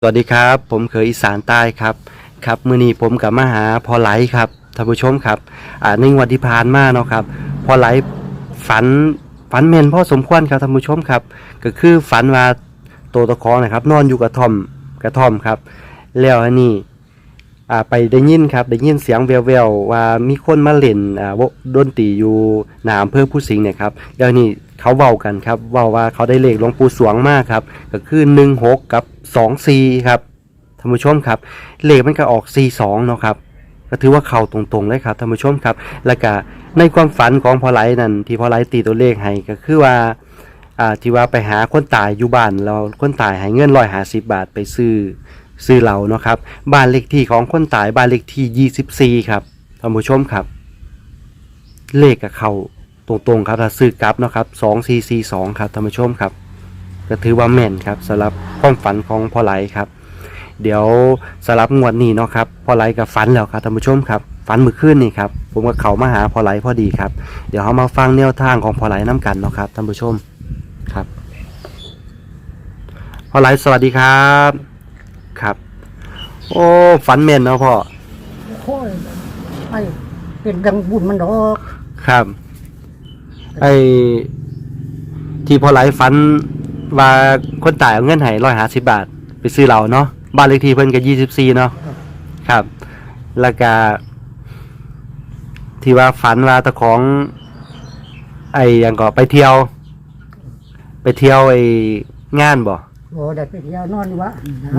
สวัสดีครับ ผมเคยอีสานใต้ครับครับมือนี้ผมกับมาหาพอไหลครับท่านผู้ชมครับอ่าในงวันที่ผ่านมาเนาะครับพอไหลฝันฝันแม่นพ่อสมควรครับท่านผู้ชมครับ ก็คือฝันว่าโตตะคองนะครับ นอนอยู่กระท่อมกระท่อมครับ แล้วนนี้อ่าไปได้ยินครับได้ยินเสียงแววๆว่ามีคนมาเล่นอ่าวงดนตรีอยู่หน้าอำเภอผู้สิงเนี่ยครับแล้วนี่ เขาเว้ากันครับเว้าว่าเขาได้เลขหลวงปู่สวงมากครับ ก็คือ1 6กับ2 4ครับท่านผู้ชมครับ เลขมันก็ออก4 2เนาะครับก็ถือว่าเข้าตรงๆเลยครับท่านผู้ชมครับ แล้วก็ในความฝันของพอไลท์นั่นที่พอไลท์ตีตัวเลขให้ก็คือว่าอ่าที่ว่าไปหาคนตายอยู่บ้านเราคนตายให้เงินร้อยหาสิบบาทไปซื้อซื้อเหล้าเนาะครับบ้านเลขที่ของคนตายบ้านเลขที่24ครับท่านผู้ชมครับ เลขกับเขา ตรงๆครับถ้าซื้อกลับเนาะครับ2442ครับท่านผู้ชมครับ ก็ถือว่าแม่นครับสำหรับความฝันของพ่อไหลครับ เดี๋ยวสำหรับงวดนี้เนาะครับพ่อไหลกับฝันแล้วครับท่านผู้ชมครับฝันเมื่อคืนนี่ครับผมกับเขามาหาพ่อไหลพอดีครับ เดี๋ยวเขามาฟังแนวทางของพ่อไหลน้กันเนาะครับท่านผู้ชมครับพ่อไหลสวัสดีครับครับ โอ้ฝันแม่นเนาะพ่อโอ้ยไอ้เป็นดังบุญมันดอกครับ ไอที่พ่อไหลฝันว่าคนตายเอาเงินให้ร้อยหาสิบบาท ไปซื้อเหล้าเนาะบ้านเลขที่เพิ่นก็ยี่สิบสี่เนาะครับ แล้วก็ที่ว่าฝันว่าตะของ ไอ้หยังก็ไปเที่ยว ไปเที่ยวไอ้งานบ่โอ้ได้ไปเที่ยวนอนอยู่วะ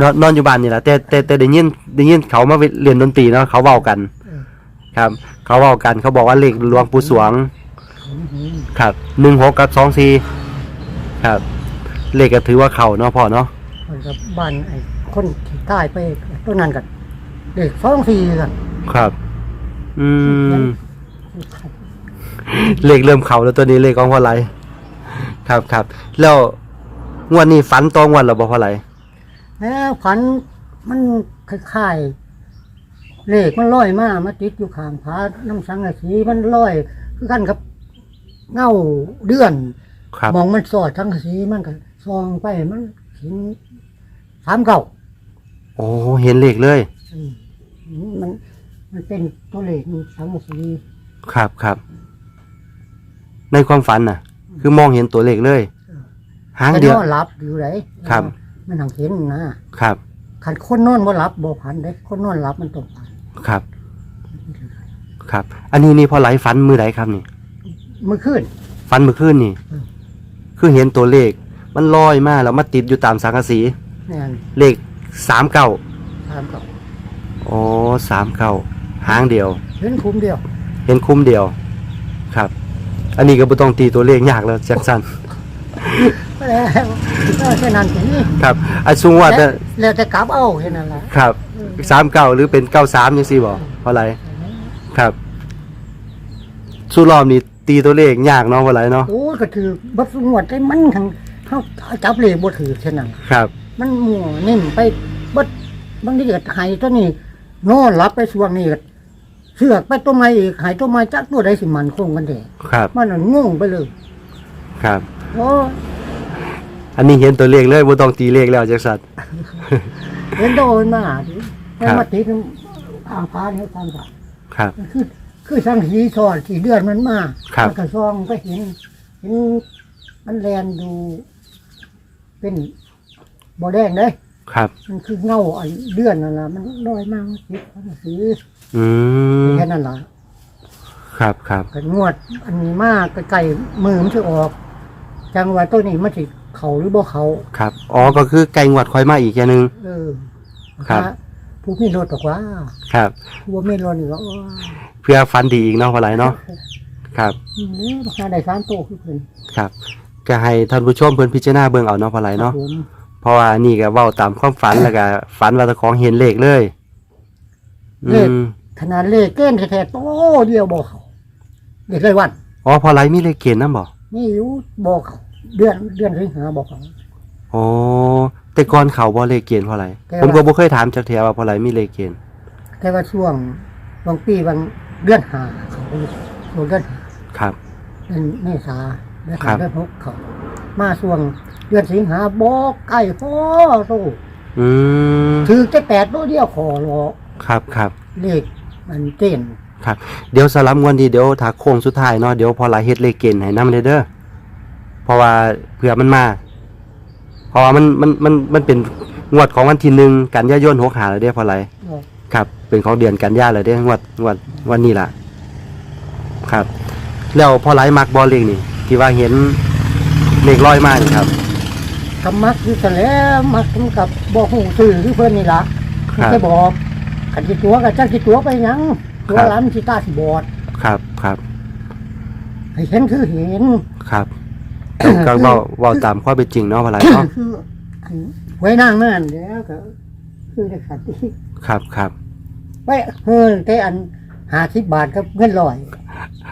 นอนนอนอยู่บ้านนี่แหละแต่แต่แต่ได้ยินได้ยินเขามาเรียนดนตรีเนาะเขาเว้ากันครับ เขาเว้ากันเขาบอกว่าเลขหลวงปู่สวง ครับหนึ่งหกกับสองสี่ครับ เลขก็ถือว่าเข่าเนาะพ่อเนาะมันกับบ้านไอ้คนที่ตายไปต้นนั้นกันเด็กสองสี่กันครับ อืม เลขเริ่มเข่าแล้วตัวนี้เลขของพ่อไรครับครับแล้วงวดนี้ฝันตองวันหรือบ่พ่อไรแล้วฝันมันคล้ายๆเลขมันลอยมามาติดอยู่ข้างผาน้ำสังกะสีมันลอยคือกันกับ เงาเดือนครับมองมันสอดทั้งกะสีมันก็ซองไปมันเห็นสามเก่าโอ้เห็นเลขเลย อืมมันมันเป็นตัวเลขมันสังกะสีครับครับ ในความฝันน่ะ คือมองเห็นตัวเลขเลยหางแต่เดียนวอนหลับอยู่ไหนครับ มันหังเห็นนะครับ ขันคนนอนบ่หลับบ่พันเด้คนนอนหลับมันต้องพันครับ ครับ อันนี้นี่พ่อไรฝันมือไหนครับนี่ เมื่อคืน ฟันเมื่อคืนนี่ อืม คือเห็นตัวเลข มันลอยมาแล้วมาติดอยู่ตามสังกะสีนี่นเลขสามเก้าสามเก่าอ๋อสามเก้าหางเดียว เห็นคุ้มเดียวเห็นคุ้มเดียว ครับ อันนี้ก็ไม่ต้องตีตัวเลขยากแล้วแจ็คสันแล้วแล้วแค่นั้นถึงนี่ครับอันซุงว่าแต่แล้วแต่กลับเอาแค่นั้นแหละครับสามเก้าหรือเป็นเก้าสามยังสี่บอกเพราะอะไร ครับสู้รอบนี้ ตีตัวเลขยากเนาะเพราะอะไรเนาะโอ้ยก็ถือบัดสงวดได้มันทั้งเขาจับเลขบ่ถือแค่นั้นครับ มันมั่วนิ่มไปบัดบางทีเกิดหายตัวนี้นอนหลับไปช่วงนี้ก็เสือกไปตัวใหม่อีกหายตัวใหม่จักตัวใดสิมันคงกันแท้ครับมันน่ะงงไปเลยครับ โอ้อันนี้เห็นตัวเลขเลยบ่ต้องตีเลขแล้วแจ็คสันเห็นโดนมาดิครัแล้วบมาติดทางพาเนี่ยทางผ่าครับ คือ คือสังสีสอดสีเดือนมันมาครับ มันก็ซองก็เห็นเห็นมันแลนดู เป็นบ่อแดงเลยครับ มันคือเงาไอ้เดือนนั่นล่ะมันลอยมาติดสังสีอืมแค่นั้นล่ะครับครับกันงวด อันนี้มากไก่มือมันจะออก จังหวะตัวนี้มันสิเขาหรือบ่เขา ครับอ๋อก็คือไก่งวดคอยมาอีกอย่างหนึง เออครับผู้มีรถบอกว่าครับ ผู้บ่มีรถนี่ก็ว่าเพื่อฟันดีอีกเนาะเพราะอะไรเนาะครับอืมราคาได้สามโตคือเพิ่นครับก็ให้ท่านผู้ชมเพิ่นพิจารณาเบิ่งเอาเนาะเพราะอะไรเนาะครับผมเพราะว่านี่ก็เว้าตามความฝันแล้วก็ฝันว่าเจ้าของเห็นเลขเลยอืมขนาดเลขเก้นแท้ๆโตเดียวบอกเขาเด็กเลยวันอ๋อเพอไรมีเลขเกณฑ์นำบ่นี่อยู่บอกเขาเดือนเดือนสิงหาบอกเขา อ๋อแต่ก่อนเขาบ่เลขเกณฑ์เพราะอะไรแต่ว่า ผมก็บ่เคยถามจักเที่ยว่าเพราะอะไรมีเลขเกณฑ์ แต่ว่าช่วงบางปีบาง เดือนหาเขาช่วงเดือนหาครับเดือนเมษาเดือนครัหาบเดือนหกเขามาช่วงเดือนสิงหาบอกไก่พ่อโตออืมถือจะแปดตัวเดียวขอรอครับครับเลขมันเต้นครับ เดี๋ยวสลับงวดดีเดี๋ยวถ้าโค้งสุดท้ายเนาะเดี๋ยวพอหลายเฮ็ดเลขเกณฑ์ให้นำเลยเด้อเพราะว่าเผื่อมันมาเพราะว่ามันมันมันมันเป็นงวดของวันที่หนึ่งกันยายน6หาแล้วเด้อพอหลาย ครับ เป็นของเดือนกันยาเลยเด้งวดงวดวันนี้ล่ะ ครับ แล้วพอไหลมักบอลเลขนี่ ที่ว่าเห็นเลขร้อยมากนี่ครับ คำมักคือกันแล้วมักกำกับบอกหูสื่อคือเพื่อนนี่ละครับจะบอกกันจิตัวกันจักจิตัวไปหยังตัวครับหล้ำสิตาสิบอดครับ ครับ ให้เห็นคือเห็น ครับก็ก็เว้าเว้าตามข้อเป็นจริงเนาะพอไหลเนาะ คืออันไว้นั่งนั่นแล้วก็ คือได้ขัดที่ครับครับไว้เฮ้ยแต่อันหาสิบบาทกับเงินลอย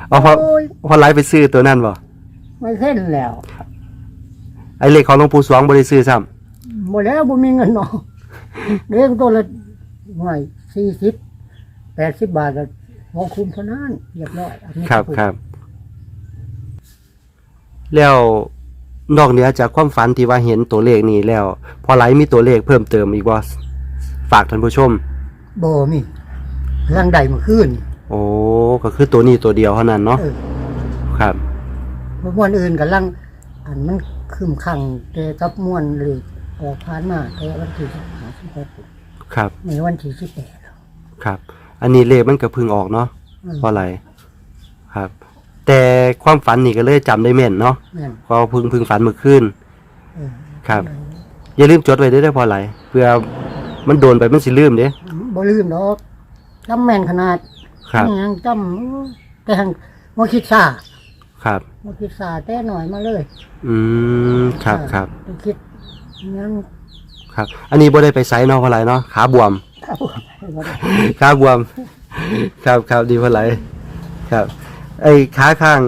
เอาพอโอ้ยพอไหลไปซื้อตัวนั้นบ่ไม่เส้นแล้ว ไอ้เลขของหลวงปู่สวงบ่ได้ซื้อซ้ำหมดแล้วบ่มีเงินเนาะเลี้ยงตัวละหน่วยสี่สิบแปดสิบบาทก็พอคุ้มเท่านั้นเรียบร้อยอันนี้ครับถูกครับ แล้วนอกเหนือจากความฝันที่ว่าเห็นตัวเลขนี่แล้ว พอไหลมีตัวเลขเพิ่มเติมอีกบ่ ฝากท่านผู้ชม บ่มีร่างใดเมื่อคืนโอ้ก็คือตัวนี้ตัวเดียวเท่านั้นเนาะเออครับเพราะม่วนอื่นกับลังอันมันคืมขังแต่กับม่วนเลยออกผ่านมาแต่วันที่สิบห้าสิบหกครับในวันที่สิบแปดครับ อันนี้เลขมันก็เพึ่งออกเนาะอืมเพราะอะไรครับ แต่ความฝันนี่ก็เลยจำได้แม่นเนาะแม่นเพราะเพึ่งเพึ่งฝันเมื่อคืนเออครับ อย่าลืมจดไว้เด้อเด้อเพราะอะไรเพื่อ มันโดนไปมันสิลืมเด้บ่ลืมดอกจำแม่นขนาดครับ ยังจำแต่หังบ่คิดซาครับ บ่คิดซาแต่หน่อยมาเลยอืมครับครับ บ่คิดยังครับ อันนี้บ่ได้ไปไซส์เนาะเพราะอะไรเนาะขาบวมครับขาบวม ครับครับดีเพราะอะไรครับ ไอ้ขาข้าง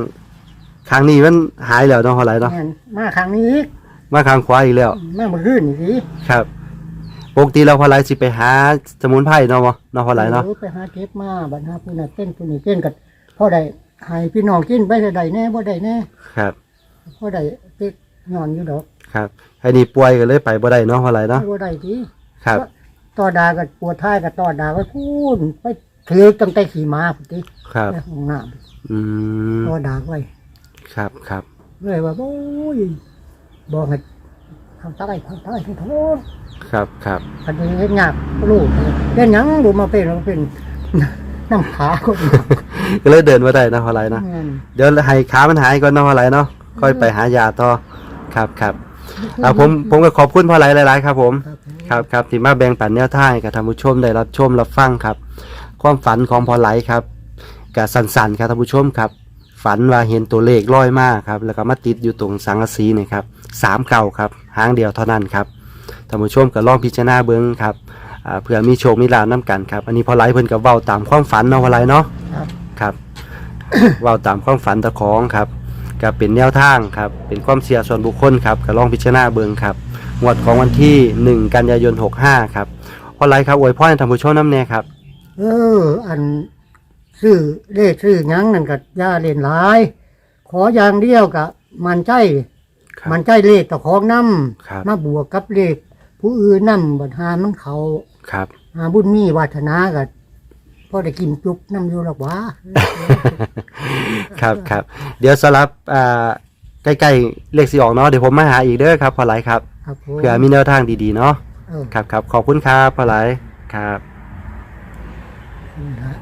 ข้างนี้มันหายแล้วเนาะเพราะอะไรเนาะแม่นมาครั้งนี้อีกมาข้างขวาอีกแล้ว มาเมื่อคืนนี่สิครับ ปกติเราเพราะอะไรสิไปหาสมุนไพรเนาะบ่เนาะเพราะอะไรเนาะออไปหาเก็บมาบัดหาผู้นั้นเต้นผู้นี้เต้นกันพอได้ให้พี่น้องกินไปได้แน่บ่ได้แน่ครับพอได้ติดนอนอยู่ดอกครับไอ้นี่ป่วยก็เลยไปบ่ได้เนาะเพราะอะไรเนาะบ่ได้ทีครับต่อดากับปวดท้ายกับต่อดาไว้พูนไปถือตั้งแต่ขี่ม้าพุ่นติครับในห้องน้อืมำต่อดาไว้ครับครับเลยว่าโอ้ยบอกให้ ทางใต้ทางใต้ที่โทษครับครับอันนี้เฮ็ดยากลูกเป็นหยังดูมาเป็นแล้วเป็นน้ำขาคนก็เลยเดินมาได้เนาะเพราะอะไรเนาะแม่นเดี๋ยวให้ขามันหายก่อนเนาะเพราะอะไรเนาะค่อยไปหายาต่อครับครับอ่าผมผมก็ขอบคุณเพราะอะไรหลาย ๆ ครับ ผมครับครับครับที่มาแบ่งปันแนวทางให้กับท่านผู้ชมได้รับชมรับฟังครับ ความฝันของพอไหลครับกับสันๆครับท่านผู้ชมครับ ฝันว่าเห็นตัวเลขลอยมากครับ แล้วก็มาติดอยู่ตรงสังกะสีนี่ครับสามเก่าครับหางเดียวเท่านั้นครับท่านผู้ชมก็ลองพิจารณาเบิ้งครับเพื่อมีโชคมีลาภน้ำกันครับ อันนี้พอไหลเพิ่นกับเว้าตามความฝันเนาะพอไหลเนาะครับเว้าตามความฝันตะของครับก็เป็นแนวทางครับเป็นความเชื่อส่วนบุคคลครับก็ลองพิจารณาเบิ้งครับงวดของวันที่ 1 กันยายน 65 ครับพอไลฟ์ครับอวยพรให้ท่านผู้ชมน้ำแน่ครับเอออัน ซื้อเลขซื้อหยังนั่นก็อย่าเล่นหลาย ขออย่างเดียวกับมันใจ ครับ มันใจเลขตะของน้ครับำมาบวกกับเลข ผู้อื่นน้ำบัดหามันเขาครับ หาบุญมีวาฒนากับพอได้กินจุกน้ำอยู่หรอกวะ ครับครับ เดี๋ยวสลับอ่าใกล้ๆเลขสีออกเนาะเดี๋ยวผมมาหาอีกเด้อครับพอไลฟ์ครับครับผมเผื่อมีแนวทางดีๆเนาะเออครับครับขอบคุณครับพอไลฟ์ครับ นะ